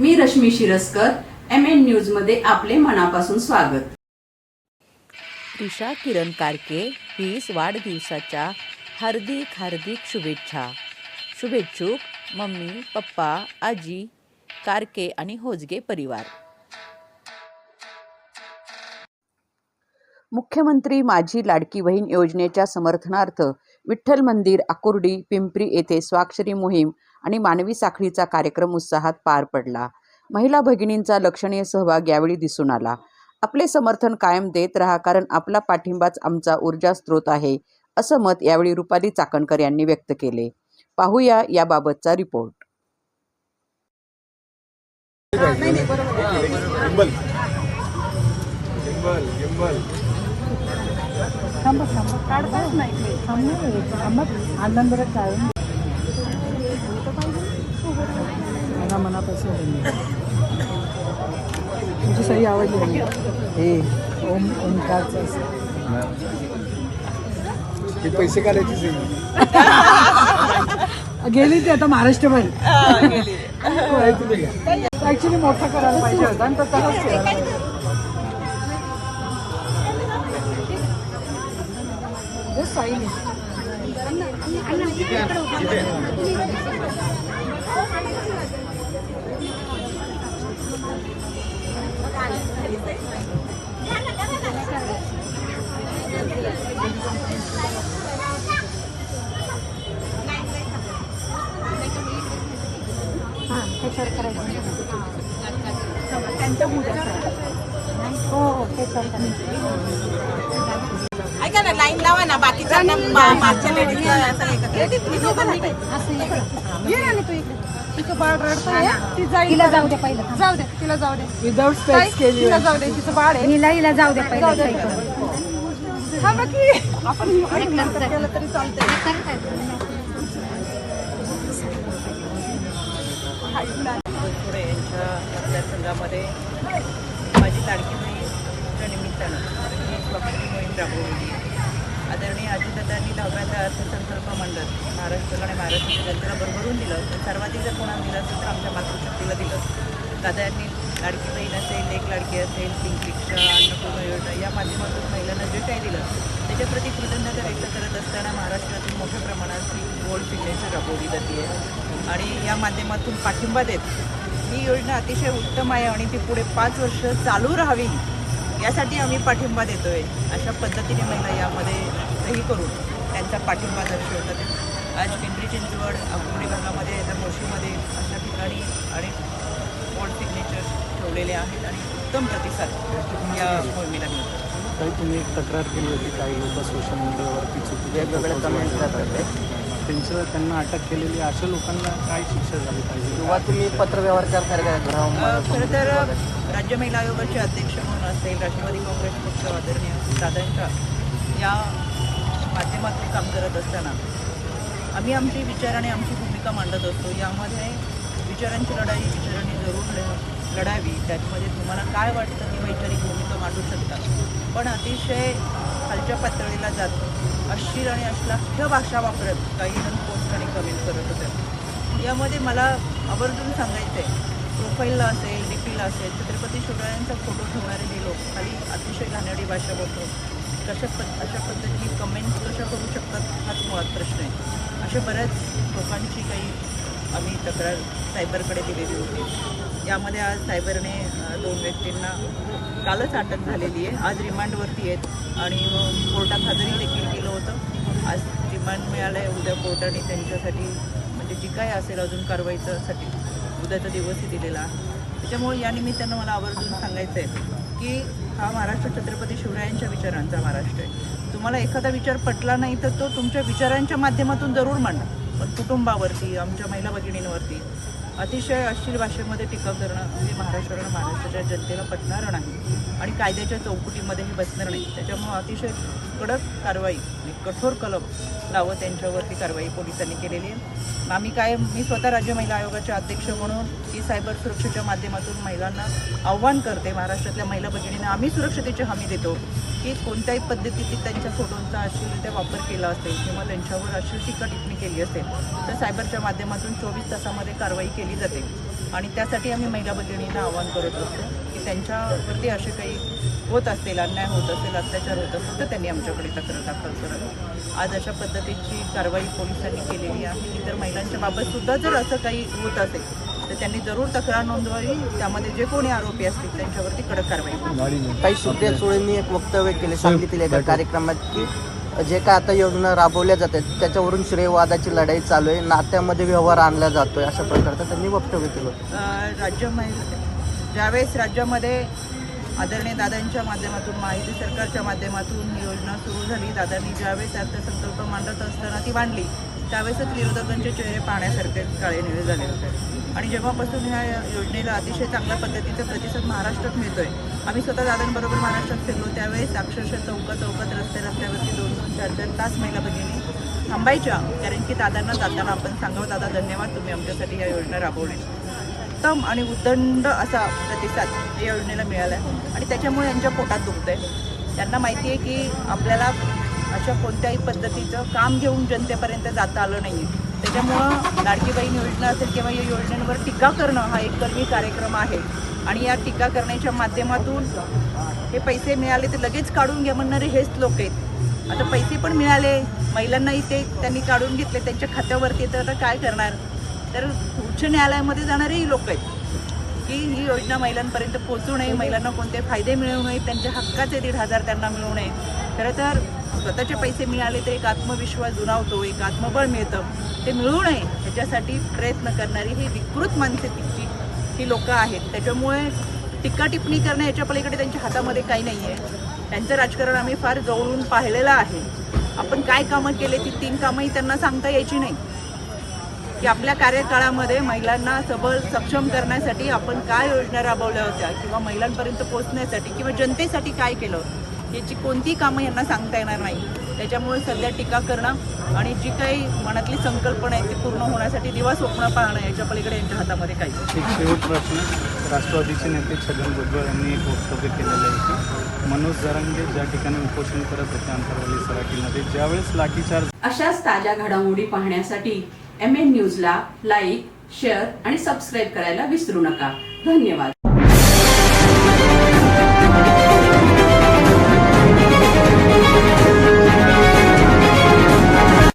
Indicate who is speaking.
Speaker 1: मी Rashmi Shiraskar M N न्यूजमध्ये आपले मनापासून स्वागत.
Speaker 2: त्रिशा किरण कारके वीस वाढदिवसाच्या हार्दिक हार्दिक शुभेच्छा. शुभेच्छुक मम्मी पप्पा आजी कारके आणि होजगे परिवार. मुख्यमंत्री माझी लाडकी बहीण योजनेच्या समर्थनार्थ विठ्ठल मंदिर आकुर्डी पिंपरी येथे स्वाक्षरी मोहीम आणि मानवी साखळीचा कार्यक्रम उत्साहात पार पडला. महिला भगिनींचा लक्षणीय सहभाग यावेळी दिसून आला. आपले समर्थन कायम देत राहा कारण आपला पाठिंबाच आमचा ऊर्जा स्रोत आहे असं मत यावेळी रुपाली चाकणकर यांनी व्यक्त केले. पाहूया याबाबतचा रिपोर्ट.
Speaker 3: आनंद तुमची सही आवडली. हे ओम ओमकारचं असं.
Speaker 4: पैसे काढायची सही
Speaker 3: गेली ती आता महाराष्ट्रभर. ऍक्च्युली मोठा करायला पाहिजे होता आणि तो. Sign it.
Speaker 5: ऐका ना लाईन लावा ना बाकीच्यांना मा- मागच्या लेडीजला असं हे करते.
Speaker 6: तिचं बाळ रडतंय. ती जाईल तिला जाऊ दे पहिलं जाऊ दे तिला जाऊ दे.
Speaker 3: विदाउट स्पेक्स केली
Speaker 6: तिला जाऊ दे तिचं बाळ आहे.
Speaker 7: हिला हिला जाऊ दे पहिलं
Speaker 6: की. आपण आणि नंतर. केलं तरी चालतंय.
Speaker 2: पुढे यांच्या मतदारसंघामध्ये माझी लाडकी बहीणच्या निमित्तानं. स्वाक्षरी मोहीम राबवली अजितदादांनी दहाव्यांदा अर्थसंकल्प मंडळ महाराष्ट्राला आणि महाराष्ट्राच्या जनतेला भरभरून दिलं. तर सर्वाधिक जर कोणाला दिलं असेल तर आमच्या मातृशक्तीला दिलं. दादा यांनी लाडकी बहीण असेल एक लाडकी असेल पिंक रिक्षा अन्नपूर्ण योजना या माध्यमातून महिलांना जे काही दिलं त्याच्याप्रती कृतज्ञता व्यक्त करत असताना महाराष्ट्रातून मोठ्या प्रमाणात ही गोल्ड सिग्नेचर राबवली जाते. आणि या माध्यमातून पाठिंबा देत ही योजना अतिशय उत्तम आहे आणि ती पुढे पाच वर्ष चालू राहावी यासाठी आम्ही पाठिंबा देतोय. अशा पद्धतीने महिला यामध्ये सही करून त्यांचा पाठिंबा दर्शवतात. आज पिंपरी चिंचवड अकोले भागामध्ये तर मोशीमध्ये अशा ठिकाणी आणि गोल्ड सिग्नेचर ठेवलेले आहेत आणि उत्तम प्रतिसाद या मोहिमेला मिळतो.
Speaker 8: काही तुम्ही एक तक्रार केली होती काही लोक सोशल मीडियावरती वाढवतात आहेत. त्यांचं त्यांना अटक केलेली अशा लोकांना काय शिक्षा झाली पाहिजे?
Speaker 9: किंवा तुम्ही पत्रव्यवहार
Speaker 2: खरं तर राज्य महिला आयोगाचे अध्यक्ष म्हणून असेल राष्ट्रवादी काँग्रेस पक्ष आदरणीय दादांच्या या माध्यमातून काम करत असताना आम्ही आमचे विचार आणि आमची भूमिका मांडत असतो. यामध्ये विचारांची लढाई विचारांनी जरूर लढावी. त्याच्यामध्ये तुम्हाला काय वाटतं ती वैचारिक भूमिका मांडू शकता? पण अतिशय खालच्या पातळीला जात अश्लील आणि अश्लाख्य भाषा वापरत काही जण पोस्ट आणि कमेंट करत होते. यामध्ये मला आवर्जून सांगायचं आहे प्रोफाईलला असेल डी असेल छत्रपती शिवरायांचा फोटो ठेवणारे हे लोक खाली अतिशय घाणेरडी भाषा बोलतो कशा पद्ध अशा पद्धतीने कमेंट्स कशा करू शकतात? हाच मुळात प्रश्न आहे. अशा बऱ्याच लोकांची काही आम्ही तक्रार सायबरकडे दिलेली होती. यामध्ये आज सायबरने दोन व्यक्तींना कालच अटक झालेली आहे. आज रिमांडवरती आहेत आणि कोर्टात हजरी देखील केलं होतं. आज रिमांड मिळालं आहे उद्या कोर्टाने त्यांच्यासाठी म्हणजे जी काय असेल अजून कारवाईचं साठी उद्याचा दिवसही दिलेला त्याच्यामुळे या निमित्तानं मला आवर्जून सांगायचं आहे की हा महाराष्ट्र छत्रपती शिवरायांच्या विचारांचा महाराष्ट्र आहे. तुम्हाला एखादा विचार पटला नाही तर तो तुमच्या विचारांच्या माध्यमातून जरूर मांडा. पण कुटुंबावरती आमच्या महिला भगिनींवरती अतिशय अश्लील भाषेमध्ये टीका करणं म्हणजे महाराष्ट्राला महाराष्ट्राच्या जनतेला पटणारं नाही आणि कायद्याच्या चौकटीमध्ये हे बसणार नाही. त्याच्यामुळं अतिशय कडक कारवाई आणि कठोर कलम लावत त्यांच्यावरती कारवाई पोलिसांनी केलेली आहे. आम्ही काय मी स्वतः राज्य महिला आयोगाचे अध्यक्ष म्हणून ही सायबर सुरक्षेच्या माध्यमातून महिलांना आव्हान करते महाराष्ट्रातल्या महिला भगिनींना. आम्ही सुरक्षतेची हमी देतो. की कोणत्याही पद्धतीत त्यांच्या फोटोंचा अश्लीलरित्या वापर केला असेल किंवा त्यांच्यावर अशी टीका टिप्पणी केली असेल तर सायबरच्या माध्यमातून चोवीस तासामध्ये कारवाई केली जाते. आणि त्यासाठी आम्ही महिला भगिनींना आवाहन करत असतो. त्यांच्यावरती असे काही होत असतील अन्याय होत असेल अत्याचार होत असेल तर त्यांनी आमच्याकडे तक्रार दाखल करावी आज अशा पद्धतीची कारवाई पोलिसांनी केलेली आहे. इतर महिलांच्या बाबत सुद्धा जर असं काही होत असेल तर त्यांनी जरूर तक्रार नोंदवावी. त्यामध्ये जे कोणी आरोपी असतील त्यांच्यावरती कडक कारवाई
Speaker 9: काही सुप्रिया सुळेंनी एक वक्तव्य केले सांगितले एका कार्यक्रमात की जे काय आता योजना राबवल्या जात आहेत त्याच्यावरून श्रेयवादाची लढाई चालू आहे नात्यामध्ये व्यवहार आणला जातोय अशा प्रकारचं त्यांनी वक्तव्य केलं
Speaker 2: राज्य महिला ज्यावेळेस राज्यामध्ये आदरणीय दादांच्या माध्यमातून माहिती सरकारच्या माध्यमातून ही योजना सुरू झाली दादांनी ज्यावेळेस अर्थसंकल्प मांडत असताना ती मांडली त्यावेळेसच विरोधकांचे चेहरे पाहण्यासारखे काळे निळे झाले होते. आणि जेव्हापासून ह्या योजनेला अतिशय चांगल्या पद्धतीचा प्रतिसाद महाराष्ट्रात मिळतोय आम्ही स्वतः दादांबरोबर महाराष्ट्रात फिरलो त्यावेळेस अक्षरशः चौकात चौकात रस्ते रस्त्यावरती दोन दोन चार चार तास महिला भगिनी थांबायच्या कारण की दादांना जाताना आपण सांगावं दादा धन्यवाद तुम्ही आमच्यासाठी या योजना राबवली. उत्तम आणि उदंड असा प्रतिसाद या योजनेला मिळाला आहे आणि त्याच्यामुळे यांच्या पोटात दुखतंय. त्यांना माहिती आहे की आपल्याला अशा कोणत्याही पद्धतीचं काम घेऊन जनतेपर्यंत जाता आलं नाही त्याच्यामुळं लाडकी बहीण योजना असेल किंवा या योजनेवर टीका करणं हा एक कलमी कार्यक्रम आहे. आणि या टीका करण्याच्या माध्यमातून हे पैसे मिळाले ते लगेच काढून घ्या म्हणणारे हेच लोक आहेत. आता पैसे पण मिळाले महिलांनाही ते त्यांनी काढून घेतले त्यांच्या खात्यावरती. तर आता काय करणार? तर उच्च न्यायालयामध्ये जाणारेही लोक आहेत की ही योजना महिलांपर्यंत पोहोचू नये महिलांना कोणते फायदे मिळू नये त्यांच्या हक्काचे दीड हजार त्यांना मिळू नये. खरं तर स्वतःचे पैसे मिळाले तर एक आत्मविश्वास जुनावतो एक आत्मबळ मिळतं. ते मिळू नये ह्याच्यासाठी प्रयत्न करणारी ही विकृत मानसिकतेची ही लोकं आहेत. त्याच्यामुळे टीका टिप्पणी करणं याच्या पलीकडे त्यांच्या हातामध्ये काही नाही आहे त्यांचं राजकारण आम्ही फार जवळून पाहिलेलं आहे. आपण काय कामं केले ती तीन कामंही त्यांना सांगता यायची नाही. की आपल्या कार्यकाळामध्ये महिलांना सबल सक्षम करण्यासाठी आपण काय योजना राबवल्या होत्या किंवा महिलांपर्यंत पोहोचण्यासाठी किंवा जनतेसाठी काय केलं याची कोणतीही कामं यांना सांगता येणार नाही त्याच्यामुळे सध्या टीका करणं आणि जी काही मनातली संकल्पना आहे ती पूर्ण होण्यासाठी दिवा स्वप्न पाहणं याच्या पलीकडे यांच्या हातामध्ये काही नाही.
Speaker 8: एक शेवट प्रश्न राष्ट्रवादीचे नेते छगन भुजबळ यांनी एक वक्तव्य केलेलं आहे की मनोज जरांगे ज्या ठिकाणी उपोषण करत होते अंतरवली सराटीमध्ये ज्यावेळेस लाठीचार्ज
Speaker 1: अशाच ताज्या घडामोडी पाहण्यासाठी एम एन न्यूजला लाईक शेअर आणि सबस्क्राईब करायला विसरू नका. धन्यवाद.